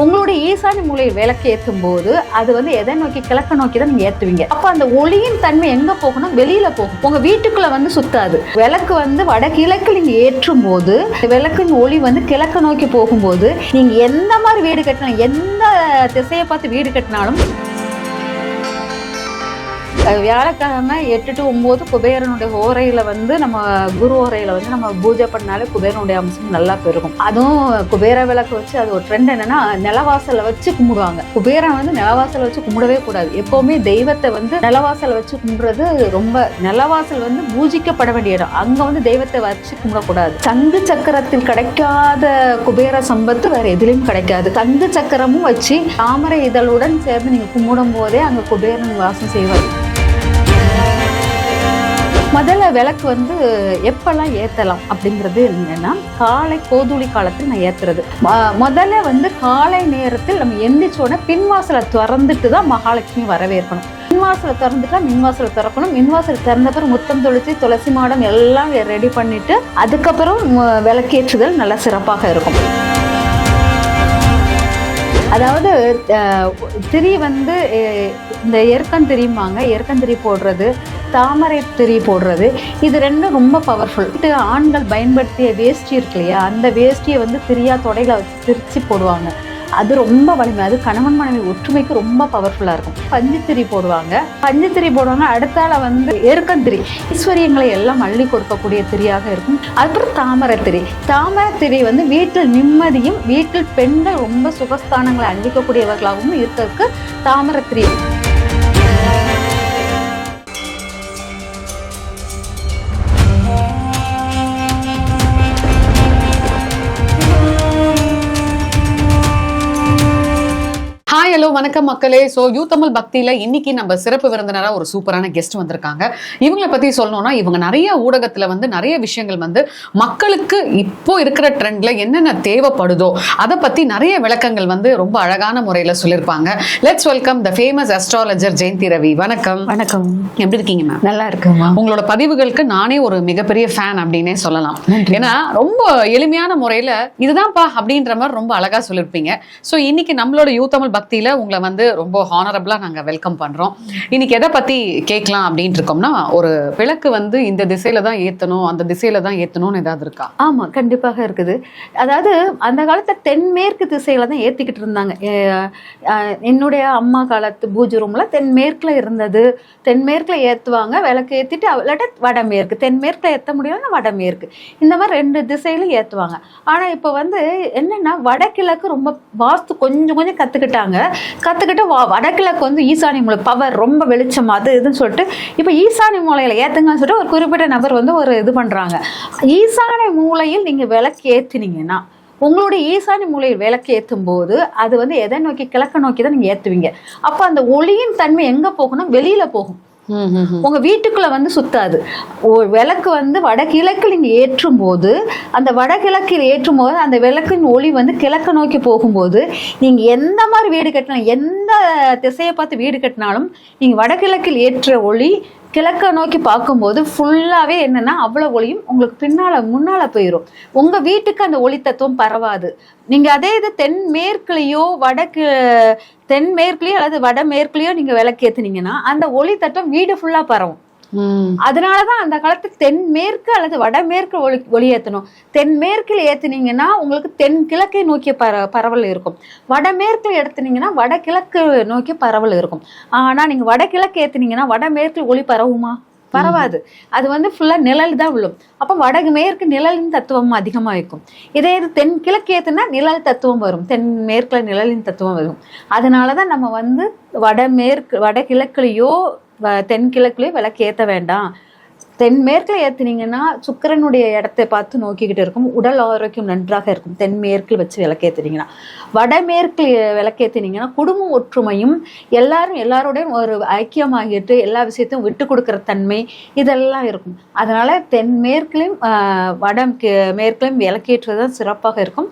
உங்களுடைய ஈசானி மூலையை விளக்கு ஏற்றும் போது அது வந்து எதை நோக்கி கிழக்க நோக்கி தான் நீங்க ஏற்றுவீங்க அப்ப அந்த ஒளியின் தன்மை எங்க போகணும்? வெளியில போகும். உங்க வீட்டுக்குள்ள வந்து சுத்தாது. விளக்கு வந்து வடகிழக்கு நீங்க ஏற்றும் போது விளக்கின் ஒளி வந்து கிழக்க நோக்கி போகும்போது நீங்க எந்த மாதிரி வீடு கட்டினாலும் எந்த திசையை பார்த்து வீடு கட்டினாலும் வியாழக்கிழமை எட்டு டு ஒம்பது குபேரனுடைய ஓரையில் வந்து நம்ம குரு ஓரையில் வந்து நம்ம பூஜை பண்ணாலே குபேரனுடைய அம்சம் நல்லா பெருகும். அதுவும் குபேர விளக்கு வச்சு அது ஒரு ட்ரெண்ட் என்னன்னா நிலவாசலை வச்சு கும்பிடுவாங்க. குபேரன் வந்து நிலவாசலை வச்சு கும்பிடவே கூடாது. எப்போவுமே தெய்வத்தை வந்து நிலவாசலை வச்சு கும்பிடுறது ரொம்ப நிலவாசல் வந்து பூஜிக்கப்பட வேண்டிய இடம். அங்கே வந்து தெய்வத்தை வச்சு கும்பிடக்கூடாது. சங்கு சக்கரத்தில் கிடைக்காத குபேர சம்பத்து வேற எதுலையும் கிடைக்காது. சங்கு சக்கரமும் வச்சு தாமரை இதழுடன் சேர்ந்து நீங்கள் கும்பிடும் போதே அங்கே குபேரன் வாசம் செய்வார். முதல்ல விளக்கு வந்து எப்பெல்லாம் ஏற்றலாம் அப்படிங்கிறது என்னன்னா காலை கோதுளி காலத்தில் நான் ஏற்றுறது முதல்ல வந்து காலை நேரத்தில் நம்ம எந்திரிச்சோடனே பின்வாசலை திறந்துட்டு தான் மகாலட்சுமி வரவேற்கணும். மின்வாசலை திறந்துட்டா மின்வாசலை திறக்கணும். மின்வாசலை திறந்த பிறகு முத்தம் தொளிச்சு துளசி மாடம் எல்லாம் ரெடி பண்ணிட்டு அதுக்கப்புறம் விளக்கேற்றுதல் நல்லா சிறப்பாக இருக்கும். அதாவது திரி வந்து இந்த எருக்கன் திரிம்பாங்க. போடுறது தாமரை திரி போடுறது. இது ரெண்டும் ரொம்ப பவர்ஃபுல் இது ஆண்கள் பயன்படுத்திய வேஷ்டி இருக்கு இல்லையா? அந்த வேஷ்டியை வந்து திரியா தொடையில் வச்சு திரிச்சு போடுவாங்க. அது ரொம்ப வலிமை. அது கணவன் மனைவி ஒற்றுமைக்கு ரொம்ப பவர்ஃபுல்லாக இருக்கும். பஞ்சுத்திரி போடுவாங்க. பஞ்சுத்திரி போடுவாங்க. அடுத்தால வந்து எருக்கந்திரி ஈஸ்வரியங்களை எல்லாம் அள்ளி கொடுக்கக்கூடிய திரியாக இருக்கும். அப்புறம் தாமரை திரி. தாமரை திரி வந்து வீட்டில் நிம்மதியும் வீட்டில் பெண்கள் ரொம்ப சுகஸ்தானங்களை அணிவிக்கக்கூடியவர்களாகவும் இருக்கிறதுக்கு தாமரை திரி வணக்கம் மக்களே. ஸோ யூ தமிழ் பக்தியில இன்னைக்கு நம்ம சிறப்பு விருந்தினரா ஒரு சூப்பரான கெஸ்ட் வந்திருக்காங்க. இவங்களை பத்தி சொல்லணும்னா இவங்க நிறைய ஊடகத்துல வந்து நிறைய விஷயங்கள் வந்து மக்களுக்கு இப்போ இருக்கிற ட்ரெண்ட்ல என்னென்ன தேவைப்படுதோ அதை பத்தி நிறைய விளக்கங்கள் வந்து ரொம்ப அழகான முறையில சொல்லியிருப்பாங்க. Let's welcome the famous astrologer Jayanthi Ravi வணக்கம். வணக்கம். எப்படி இருக்கீங்க மேம் நல்லா இருக்குமா உங்களோட பதிவுகளுக்கு நானே ஒரு மிகப்பெரிய ஃபேன் அப்படின்னே சொல்லலாம். ஏன்னா ரொம்ப எளிமையான முறையில இதுதான்ப்பா அப்படின்ற மாதிரி ரொம்ப அழகா சொல்லியிருப்பீங்க. ஸோ இன்னைக்கு நம்மளோட யூ தமிழ் பக்தியில உங்களை வந்து ரொம்ப ஹானரபிளா நாங்கள் வெல்கம் பண்ணுறோம் இன்னைக்கு எதை பற்றி கேட்கலாம் அப்படின்ட்டு இருக்கோம்னா ஒரு விளக்கு வந்து இந்த திசையில தான் ஏற்றணும் அந்த திசையில தான் ஏற்றணும்னு ஏதாவது இருக்கா? ஆமாம் கண்டிப்பாக இருக்குது. அதாவது அந்த காலத்தில் தென்மேற்கு திசையில தான் ஏற்றிக்கிட்டு இருந்தாங்க. என்னுடைய அம்மா காலத்து பூஜை ரூம்ல தென்மேற்கில் இருந்தது. தென்மேற்கில் ஏற்றுவாங்க விளக்கு ஏற்றிட்டு அவ- வடமேற்கு தென்மேற்கில் ஏற்ற முடியலன்னா வடமேற்கு இந்த மாதிரி ரெண்டு திசையிலும் ஏற்றுவாங்க ஆனால் இப்போ வந்து என்னென்னா வடகிழக்கு ரொம்ப வாஸ்து கொஞ்சம் கொஞ்சம் கற்றுக்கிட்டாங்க கத்துக்கிட்டு வா- வடகிழக்கு வந்து ஈசானி மூலை பவர் ரொம்ப வெளிச்சம் அது இதுன்னு சொல்லிட்டு இப்போ ஈசானி மூலையில் ஏத்துங்கன்னு சொல்லிட்டு ஒரு குறிப்பிட்ட நபர் வந்து ஒரு இது பண்றாங்க. ஈசானி மூலையில் நீங்கள் விளக்கு ஏத்துனீங்கன்னா உங்களுடைய ஈசானி மூலையில் விளக்கு ஏற்றும் போது அது வந்து எதை நோக்கி கிழக்க நோக்கி தான் நீங்கள் ஏற்றுவீங்க அப்போ அந்த ஒளியின் தன்மை எங்கே போகணும்? வெளியில் போகும். உங்க வீட்டுக்குள்ள வந்து சுத்தாது. விளக்கு வந்து வடகிழக்கில் நீங்க ஏற்றும் போது அந்த வடகிழக்கில் ஏற்றும் போது அந்த விளக்கின் ஒளி வந்து கிழக்க நோக்கி போகும்போது நீங்க எந்த மாதிரி வீடு கட்டினாலும் எந்த திசையை பார்த்து வீடு கட்டினாலும் நீங்க வடகிழக்கில் ஏற்ற ஒளி கிழக்க நோக்கி பார்க்கும்போது ஃபுல்லாகவே என்னென்னா அவ்வளோ ஒளியும் உங்களுக்கு பின்னால் முன்னால் போயிடும் உங்கள் வீட்டுக்கு அந்த ஒளி தத்துவம் பரவாது. நீங்கள் அதே இது தென்மேற்குலேயோ வடக்கு தென்மேற்குலேயோ அல்லது வடமேற்குலேயோ நீங்கள் விளக்கு ஏற்றுனீங்கன்னா அந்த ஒளி தத்துவம் வீடு ஃபுல்லாக பரவும். அதனாலதான் அந்த காலத்து தென்மேற்கு அல்லது வடமேற்கு ஒளி ஒளி ஏத்தணும் தென்மேற்கில் ஏத்துனீங்கன்னா உங்களுக்கு தென் கிழக்கை நோக்கிய பர பரவல் இருக்கும். வடமேற்கில் எடுத்துனீங்கன்னா வடகிழக்கு நோக்கி பரவல் இருக்கும். ஆனா நீங்க வடகிழக்கு ஏத்துனீங்கன்னா வடமேற்கில் ஒளி பரவுமா? பரவாது. அது வந்து ஃபுல்லா நிழல் தான் விழும். அப்ப வடகு மேற்கு நிழலின் தத்துவம் அதிகமா இருக்கும். இதே இது தென் கிழக்கு ஏத்துனா நிழல் தத்துவம் வரும். தென் மேற்கில் நிழலின் தத்துவம் வரும். அதனாலதான் நம்ம வந்து வடமேற்கு வடகிழக்குலயோ தென்கிழக்குலேயே விளக்கு ஏற்ற வேண்டாம். தென்மேற்கில் ஏற்றுனீங்கன்னா சுக்கிரனுடைய இடத்தை பார்த்து நோக்கிக்கிட்டு இருக்கும். உடல் ஆரோக்கியம் நன்றாக இருக்கும். தென்மேற்கில் வச்சு விளக்கேத்துனீங்கன்னா வடமேற்கில் விளக்கேத்துனீங்கன்னா குடும்ப ஒற்றுமையும் எல்லாரும் எல்லாரோடையும் ஒரு ஐக்கியமாகிட்டு எல்லா விஷயத்தையும் விட்டு கொடுக்குற தன்மை இதெல்லாம் இருக்கும். அதனால் தென்மேற்கிலையும் வடம் வட விளக்கேற்றுவது தான் சிறப்பாக இருக்கும்.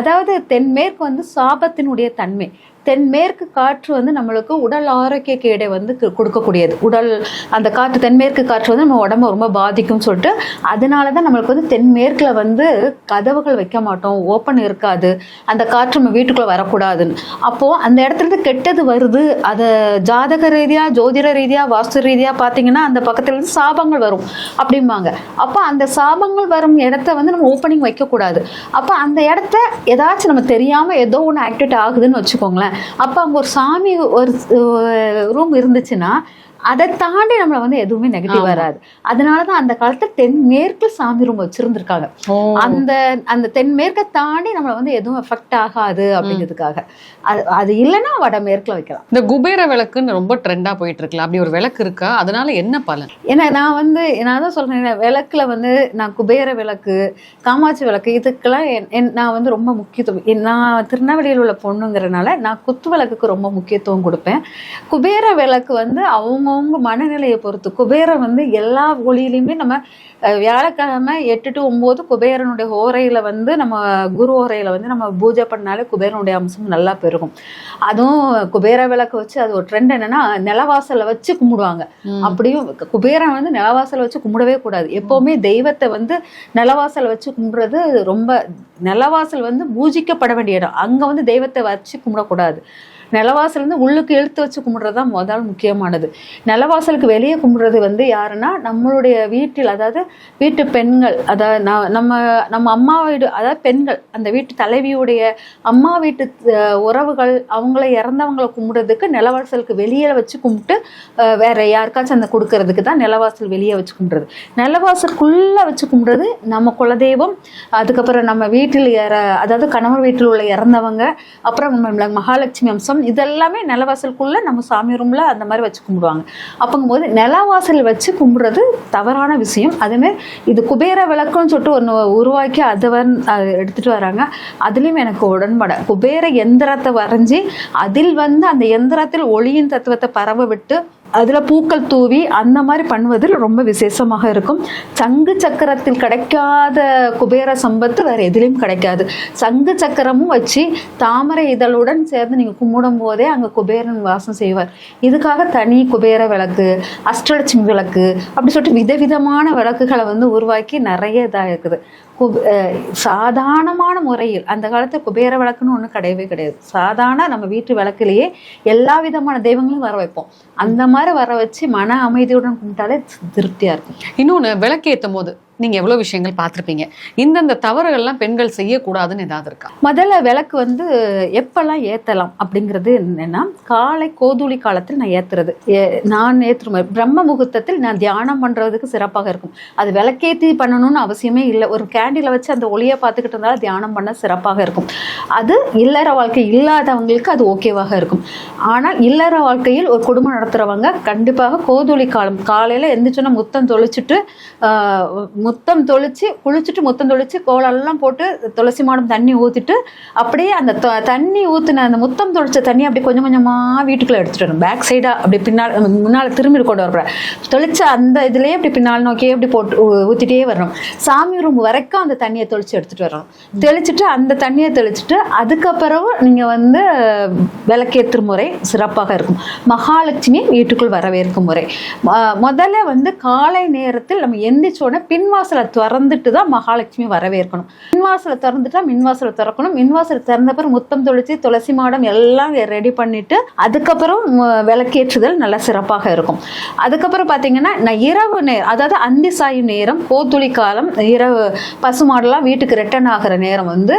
அதாவது தென்மேற்கு வந்து சாபத்தினுடைய தன்மை. தென்மேற்கு காற்று வந்து நம்மளுக்கு உடல் ஆரோக்கிய கேடை வந்து கு- கொடுக்கக்கூடியது. உடல் அந்த காற்று தென்மேற்கு காற்று வந்து நம்ம உடம்ப ரொம்ப பாதிக்கும்னு சொல்லிட்டு அதனால தான் நம்மளுக்கு வந்து தென்மேற்கில் வந்து கதவுகள் வைக்க மாட்டோம். ஓப்பன் இருக்காது. அந்த காற்று நம்ம வீட்டுக்குள்ளே வரக்கூடாதுன்னு. அப்போது அந்த இடத்துலருந்து கெட்டது வருது. அதை ஜாதக ரீதியாக ஜோதிட ரீதியாக வாஸ்து ரீதியாக பார்த்தீங்கன்னா அந்த பக்கத்துலேருந்து சாபங்கள் வரும் அப்படிம்பாங்க. அப்போ அந்த சாபங்கள் வரும் இடத்த வந்து நம்ம ஓப்பனிங் வைக்கக்கூடாது. அப்போ அந்த இடத்த ஏதாச்சும் நம்ம தெரியாமல் ஏதோ ஒன்று ஆக்டிவேட் ஆகுதுன்னு வச்சுக்கோங்களேன். அப்போ அங்கே ஒரு சாமி ஒரு ரூம் இருந்துச்சுன்னா அதை தாண்டி நம்மள வந்து எதுவுமே நெகட்டிவ். வராது. அதனால தான் அந்த காலத்துல தென்மேற்கு சாமி ரூம் வச்சிருந்திருக்காங்க. அந்த அந்த தென்மேற்கை தாண்டி நம்மள வந்து எதுவும் எஃபெக்ட் ஆகாது அப்படிங்கிறதுக்காக. அது அது இல்லைன்னா வடமேற்குல வைக்கலாம். இந்த குபேர விளக்குன்னு ரொம்ப ட்ரெண்டா போயிட்டு இருக்குல்ல. அப்படி ஒரு விளக்கு இருக்கா? அதனால என்ன பலன்? ஏன்னா நான் வந்து நான் தான் சொல்றேன் விளக்குல வந்து நான் குபேர விளக்கு காமாட்சி விளக்கு இதுக்கெல்லாம் நான் வந்து ரொம்ப முக்கியத்துவம். நான் திருநெல்வேலியில் உள்ள பொண்ணுங்கிறனால நான் குத்து விளக்குக்கு ரொம்ப முக்கியத்துவம் கொடுப்பேன். குபேர விளக்கு வந்து அவங்கவுங்க மனநிலையை பொறுத்து குபேரம் வந்து எல்லா ஒளியிலையுமே நம்ம வியாழக்கிழமை எட்டு டு ஒன்பது குபேரனுடைய ஓரையில வந்து நம்ம குரு ஓரையில வந்து நம்ம பூஜை பண்ணாலே குபேரனுடைய அம்சம் நல்லா பெருகும். அதுவும் குபேர விளக்கு வச்சு அது ஒரு ட்ரெண்ட் என்னன்னா நிலவாசல்ல வச்சு கும்பிடுவாங்க. அப்படியும் குபேரன் வந்து நிலவாசல் வச்சு கும்பிடவே கூடாது. எப்பவுமே தெய்வத்தை வந்து நிலவாசல் வச்சு கும்பிடுறது ரொம்ப நிலவாசல் வந்து பூஜிக்கப்பட வேண்டிய இடம். அங்க வந்து தெய்வத்தை வச்சு கும்பிடக்கூடாது. நிலவாசல் உள்ளுக்கு இழுத்து வச்சு கும்பிட்றது தான் முதல் முக்கியமானது. நிலவாசலுக்கு வெளியே கும்பிடுறது வந்து யாருன்னா நம்மளுடைய வீட்டில் அதாவது வீட்டு பெண்கள் அதாவது நம்ம நம்ம அம்மா வீடு அதாவது பெண்கள் அந்த வீட்டு தலைவியுடைய அம்மா வீட்டு உறவுகள் அவங்கள இறந்தவங்கள கும்பிட்றதுக்கு நிலவாசலுக்கு வெளியே வச்சு கும்பிட்டு வேற யாருக்காச்சும் அந்த கொடுக்கறதுக்கு தான் நிலவாசல் வெளியே வச்சு கும்பிட்றது. நிலவாசலுக்குள்ளே வச்சு கும்பிடுறது நம்ம குலதெய்வம் அதுக்கப்புறம் நம்ம வீட்டில் இற அதாவது கணவர் வீட்டில் உள்ள இறந்தவங்க அப்புறம் நம்ம மகாலட்சுமி அம்சம் இதெல்லாமே நிலவாசலுக்குள்ள நம்ம சாமி ரூம்ல அந்த மாதிரி வச்சு கும்பிடுவாங்க. அப்பங்கும்போது நிலவாசல் வச்சு கும்பிடுறது தவறான விஷயம். அதுமாதிரி இது குபேர விளக்குன்னு சொல்லிட்டு ஒன்று உருவாக்கி அதை வந் எடுத்துட்டு வராங்க. அதுலேயும் எனக்கு உடன்பாடு. குபேர எந்திரத்தை வரைஞ்சி அதில் வந்து அந்த எந்திரத்தில் ஒளியின் தத்துவத்தை பரவ விட்டு அதில் பூக்கள் தூவி அந்த மாதிரி பண்ணுவதில் ரொம்ப விசேஷமாக இருக்கும். சங்கு சக்கரத்தில் கிடைக்காத குபேர சம்பத்து வேறு எதுலேயும் கிடைக்காது. சங்கு சக்கரமும் வச்சு தாமரை இதழுடன் சேர்ந்து நீங்கள் கும்பிடும் போதே அங்கே குபேரன் வாசம் செய்வார். இதுக்காக தனி குபேர விளக்கு அஷ்டலட்சுமி விளக்கு அப்படி சொல்லிட்டு விதவிதமான விளக்குகளை வந்து உருவாக்கி நிறைய இதாக இருக்குது. சாதாரணமான முறையில் அந்த காலத்து குபேர விளக்குன்னு ஒன்றும் கிடையவே கிடையாது. சாதாரண நம்ம வீட்டு விளக்குலேயே எல்லா விதமான தெய்வங்களும் வர வைப்போம். அந்த மாதிரி வர வச்சு மன அமைதியுடன் கும்பிட்டாலே திருப்தியா இருக்கும். இன்னொன்னு விளக்கேற்றும் போது. நீங்கள் எவ்வளோ விஷயங்கள் பார்த்துருப்பீங்க. இந்தந்த தவறுகள்லாம் பெண்கள் செய்யக்கூடாதுன்னு ஏதாவது இருக்கா? முதல்ல விளக்கு வந்து எப்பெல்லாம் ஏற்றலாம் அப்படிங்கிறது என்னென்னா காலை கோதூளி காலத்தில் நான் ஏற்றுறது ஏ- நான் ஏற்றுற பிரம்ம முகூர்த்தத்தில் நான் தியானம் பண்ணுறதுக்கு சிறப்பாக இருக்கும். அது விளக்கேற்றி பண்ணணும்னு அவசியமே இல்லை. ஒரு கேண்டில வச்சு அந்த ஒளியை பார்த்துக்கிட்டு இருந்தாலும் தியானம் பண்ண சிறப்பாக இருக்கும். அது இல்லற வாழ்க்கை இல்லாதவங்களுக்கு அது ஓகேவாக இருக்கும். ஆனால் இல்லற வாழ்க்கையில் ஒரு குடும்பம் நடத்துகிறவங்க கண்டிப்பாக கோதுளி காலம் காலையில் எந்திரிச்சோன்னா முத்தம் தொளிச்சுட்டு முத்தம் தொளிச்சு குளிச்சுட்டு முத்தம் தொளிச்சு கோலெல்லாம் போட்டு துளசி மாடம் தண்ணி ஊற்றிட்டு அப்படியே அந்த த- தண்ணி ஊற்றின அந்த முத்தம் தொளிச்ச தண்ணி அப்படி கொஞ்சம் கொஞ்சமாக வீட்டுக்குள்ளே எடுத்துகிட்டு வரணும். பேக் சைடாக அப்படி பின்னால் முன்னால் திரும்பி கொண்டு வரப்பட தொளிச்ச அந்த இதுலேயே அப்படி பின்னால் நோக்கியே அப்படி போட்டு ஊற்றிட்டே வரணும். சாமி ரூம் வரைக்கும் அந்த தண்ணியை தொளிச்சு எடுத்துகிட்டு வரணும். தெளிச்சுட்டு அந்த தண்ணியை தெளிச்சுட்டு அதுக்கப்புறம் நீங்கள் வந்து விளக்கேற்று முறை சிறப்பாக இருக்கும். மகாலட்சுமி வீட்டுக்குள் வரவேற்கும் முறை. முதல்ல வந்து காலை நேரத்தில் நம்ம எந்திரிச்சோடனே பின்வா மின்வாசலை திறந்துட்டு தான் மகாலட்சுமி வரவேற்கணும். மின்வாசலை திறந்துட்டா மின்வாசலை திறக்கணும். மின்வாசல் திறந்த பிறகு முத்தம் தொளிச்சு துளசி மாடம் எல்லாம் ரெடி பண்ணிட்டு அதுக்கப்புறம் விளக்கேற்றுதல் நல்லா சிறப்பாக இருக்கும். அதுக்கப்புறம் பார்த்தீங்கன்னா நான் இரவு நேரம் அதாவது அந்தி சாயும் நேரம் கோத்துளி காலம் இரவு பசுமாடெல்லாம் வீட்டுக்கு ரிட்டர்ன் ஆகிற நேரம் வந்து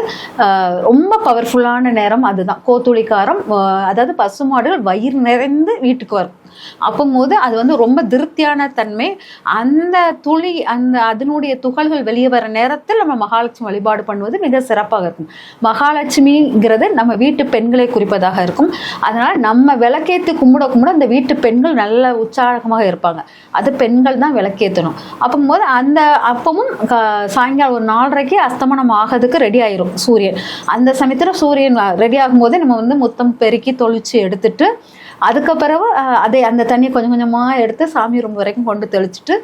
ரொம்ப பவர்ஃபுல்லான நேரம் அதுதான். கோத்துளிக்காரம் ஆஹ், அதாவது பசுமாடுகள் வயிறு நிறைந்து வீட்டுக்கு வரும். அப்போது அது வந்து ரொம்ப திருப்தியான தன்மை. அந்த துளி அந்த அதனுடைய துகள்கள் வெளியே வர நேரத்தில் நம்ம மகாலட்சுமி வழிபாடு பண்ணுவது மிக சிறப்பாக இருக்கும். மகாலட்சுமிங்கிறது நம்ம வீட்டு பெண்களை குறிப்பதாக இருக்கும். அதனால் நம்ம விளக்கேற்றி கும்பிட கும்பிட அந்த வீட்டு பெண்கள் நல்ல உற்சாகமாக இருப்பாங்க. அது பெண்கள் தான் விளக்கேற்றணும் அப்போது அந்த அப்பவும் க- சாயங்காலம் ஒரு நாலரைக்கு அஸ்தமனம் ஆகிறதுக்கு ரெடி ஆயிரும் சூரியன். அந்த சமயத்தில் சூரியன் ரெடி ஆகும்போது நம்ம வந்து முத்தம் பெருக்கி தொளிச்சு எடுத்துட்டு அதுக்கப்புறம் அதை அந்த தண்ணியை கொஞ்சம் கொஞ்சமாக எடுத்து சாமி ரூம் வரைக்கும் கொண்டு தெளிச்சிட்டு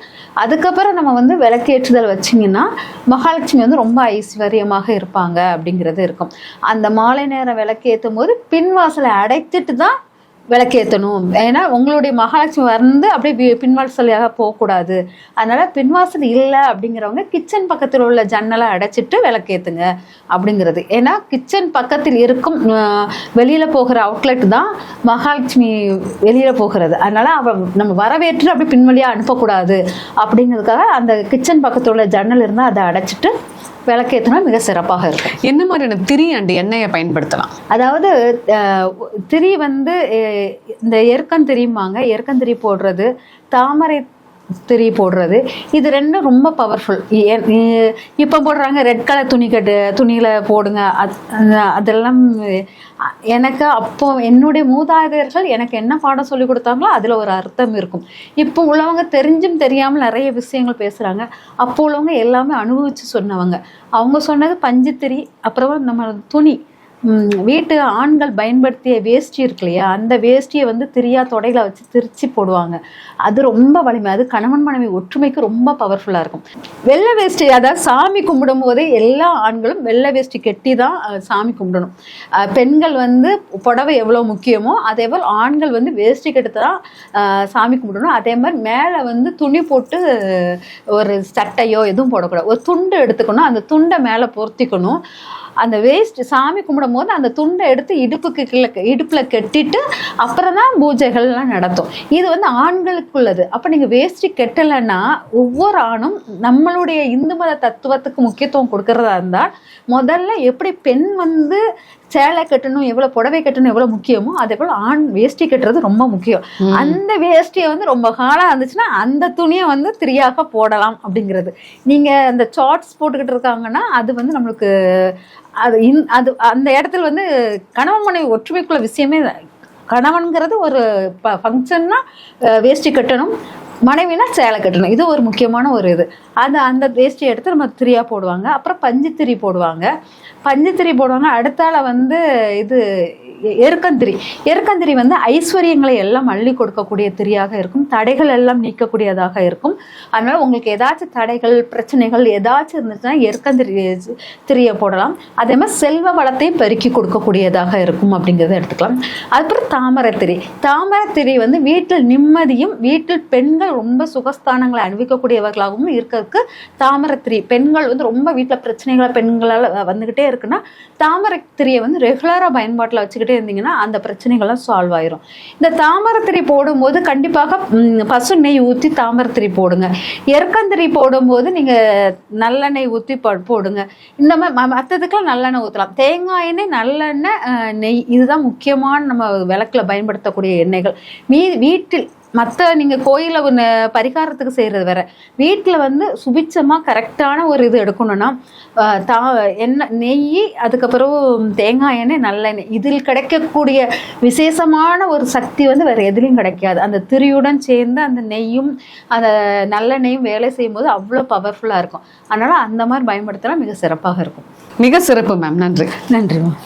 அதுக்கப்புறம் நம்ம வந்து விளக்கேற்றுதல் வச்சிங்கன்னா மகாலட்சுமி வந்து ரொம்ப ஐஸ்வர்யமாக இருப்பாங்க அப்படிங்கிறது இருக்கும். அந்த மாலை நேரம் விளக்கேற்றும் போது பின்வாசலை அடைத்துட்டு தான் விளக்கேற்றணும் ஏன்னா உங்களுடைய மகாலட்சுமி வந்து அப்படியே பின்வாசலியாக போகக்கூடாது. அதனால பின்வாசல் இல்லை அப்படிங்கிறவங்க கிச்சன் பக்கத்தில் உள்ள ஜன்னலை அடைச்சிட்டு விளக்கேற்றுங்க அப்படிங்கிறது. ஏன்னா கிச்சன் பக்கத்தில் இருக்கும் வெளியில் போகிற அவுட்லெட் தான் மகாலட்சுமி வெளியில் போகிறது. அதனால் அவ நம்ம வரவேற்று அப்படி பின்வழியாக அனுப்பக்கூடாது. அப்படிங்கிறதுக்காக அந்த கிச்சன் பக்கத்தில் உள்ள ஜன்னல் இருந்தால் அதை அடைச்சிட்டு விளக்கேற்றினா மிக சிறப்பாக இருக்கும். என்ன மாதிரியான திரி அண்ட் எண்ணெயை பயன்படுத்தலாம்? அதாவது திரி வந்து இந்த எருக்கன் திரிம்பாங்க. எருக்கன் திரி போடுறது தாமரை திரி போடுறது. இது ரெண்டும் ரொம்ப பவர்ஃபுல் இப்போ போடுறாங்க ரெட் கலர் துணி கட்டு துணியில் போடுங்க. அது- அதெல்லாம் எனக்கு அப்போ என்னுடைய மூதாதையர்கள் எனக்கு என்ன பாடம் சொல்லி கொடுத்தாங்களோ அதில் ஒரு அர்த்தம் இருக்கும். இப்போ உள்ளவங்க தெரிஞ்சும் தெரியாமல் நிறைய விஷயங்கள் பேசுகிறாங்க அப்போ உள்ளவங்க எல்லாமே அனுபவித்து சொன்னவங்க. அவங்க சொன்னது பஞ்சுத்திரி அப்புறமா நம்ம துணி. வீட்டு ஆண்கள் பயன்படுத்திய வேஷ்டி இருக்கு இல்லையா? அந்த வேஷ்டியை வந்து திரியா தொடையில வச்சு திரிச்சு போடுவாங்க. அது ரொம்ப வலிமை. அது கணவன் மனைவி ஒற்றுமைக்கு ரொம்ப பவர்ஃபுல்லாக இருக்கும். வெள்ளை வேஷ்டி அதாவது சாமி கும்பிடும் போதே எல்லா ஆண்களும் வெள்ளை வேஷ்டி கெட்டி தான் சாமி கும்பிடணும். பெண்கள் வந்து புடவை எவ்வளோ முக்கியமோ அதே போல் ஆண்கள் வந்து வேஷ்டி கெட்டு தான் சாமி கும்பிடணும். அதே மாதிரி மேலே வந்து துணி போட்டு ஒரு சட்டையோ எதுவும் போடக்கூடாது. ஒரு துண்டு எடுத்துக்கணும். அந்த துண்டை மேலே பொருத்திக்கணும். அந்த வேஸ்ட் சாமி கும்பிடும் போது அந்த துண்டை எடுத்து இடுப்புக்கு கிழக்கு இடுப்பில் கட்டிட்டு அப்புறம் தான் பூஜைகள்லாம் நடத்தும். இது வந்து ஆண்களுக்குள்ளது. அப்போ நீங்கள் வேஷ்டி கெட்டலைன்னா ஒவ்வொரு ஆணும் நம்மளுடைய இந்து மத தத்துவத்துக்கு முக்கியத்துவம் கொடுக்கறதா இருந்தால் முதல்ல எப்படி பெண் வந்து சேலை கட்டணும் எவ்வளோ புடவை கட்டணும் எவ்வளோ முக்கியமோ அதே போல் ஆண் வேஷ்டி கட்டுறது ரொம்ப முக்கியம். அந்த வேஷ்டியை வந்து ரொம்ப காலம் இருந்துச்சுன்னா அந்த துணியை வந்து திரியாக போடலாம் அப்படிங்கிறது. நீங்கள் அந்த சார்ட்ஸ் போட்டுக்கிட்டு இருக்காங்கன்னா அது வந்து நம்மளுக்கு அது இன் அது அந்த இடத்துல வந்து கணவன் மனைவி ஒற்றுமைக்குள்ள விஷயமே கணவன்கிறது ஒரு ஃபங்க்ஷன்னா வேஷ்டி கட்டணும். மனைவினா சேலை கட்டணும். இது ஒரு முக்கியமான ஒரு இது. அது அந்த வேஷ்டியை எடுத்து நம்ம திரியா போடுவாங்க. அப்புறம் பஞ்சுத்திரி போடுவாங்க. பஞ்சுத்திரி போடுவாங்க. அடுத்தால வந்து இது எருக்கந்திரி எருக்கந்திரி வந்து ஐஸ்வர்யங்களை எல்லாம் அள்ளி கொடுக்கக்கூடிய திரியாக இருக்கும். தடைகள் எல்லாம் நீக்கக்கூடியதாக இருக்கும். அதனால உங்களுக்கு ஏதாச்சும் தடைகள் பிரச்சனைகள் ஏதாச்சும் இருந்துச்சுன்னா எருக்கந்திரி திரியை போடலாம். அதே மாதிரி செல்வ வளத்தை பெருக்கி கொடுக்கக்கூடியதாக இருக்கும் அப்படிங்கிறத எடுத்துக்கலாம். அதுக்கப்புறம் தாமரை திரி. தாமரை திரி வந்து வீட்டில் நிம்மதியும் வீட்டில் பெண்கள் ரொம்ப சுகஸ்தானங்களை அனுபவிக்கக்கூடியவர்களாகவும் இருக்கிறதுக்கு தாமரை திரி. பெண்கள் வந்து ரொம்ப வீட்டில் பிரச்சனைகளை பெண்களால் வந்துக்கிட்டே இருக்குன்னா தாமரை திரியை வந்து ரெகுலராக பயன்பாட்டில் வச்சுக்கிட்டு இருந்தீங்கன்னா அந்த பிரச்சனைகள்லாம் சால்வ் ஆயிரும். இந்த தாமரத்திரி போடும்போது கண்டிப்பாக பசு நெய் ஊற்றி தாமரத்திரி போடுங்க. எருக்கந்திரி போடும்போது நீங்கள் நல்லெண்ணெய் ஊற்றி போடுங்க. இந்த மாதிரி மற்றதுக்கெல்லாம் நல்லெண்ணெய் ஊற்றலாம் தேங்காய் எண்ணெய் நல்லெண்ணெய் நெய் இதுதான் முக்கியமான நம்ம விளக்கில் பயன்படுத்தக்கூடிய எண்ணெய்கள். மீ வீட்டில் மற்ற நீங்கள் கோயிலில் ஒன்று பரிகாரத்துக்கு செய்கிறது வேற. வீட்டில் வந்து சுபிச்சமாக கரெக்டான ஒரு இது எடுக்கணும்னா தா எண்ணெய் நெய் அதுக்கப்புறம் தேங்காய் எண்ணெய் நல்லெண்ணெய். இதில் கிடைக்கக்கூடிய விசேஷமான ஒரு சக்தி வந்து வேறு எதுலேயும் கிடைக்காது. அந்த திரியுடன் சேர்ந்து அந்த நெய்யும் அந்த நல்லெண்ணெயும் வேலை செய்யும்போது அவ்வளோ பவர்ஃபுல்லாக இருக்கும். அதனால் அந்த மாதிரி பயன்படுத்தினா மிக சிறப்பாக இருக்கும். மிக சிறப்பு மேம் நன்றி. நன்றி மேம்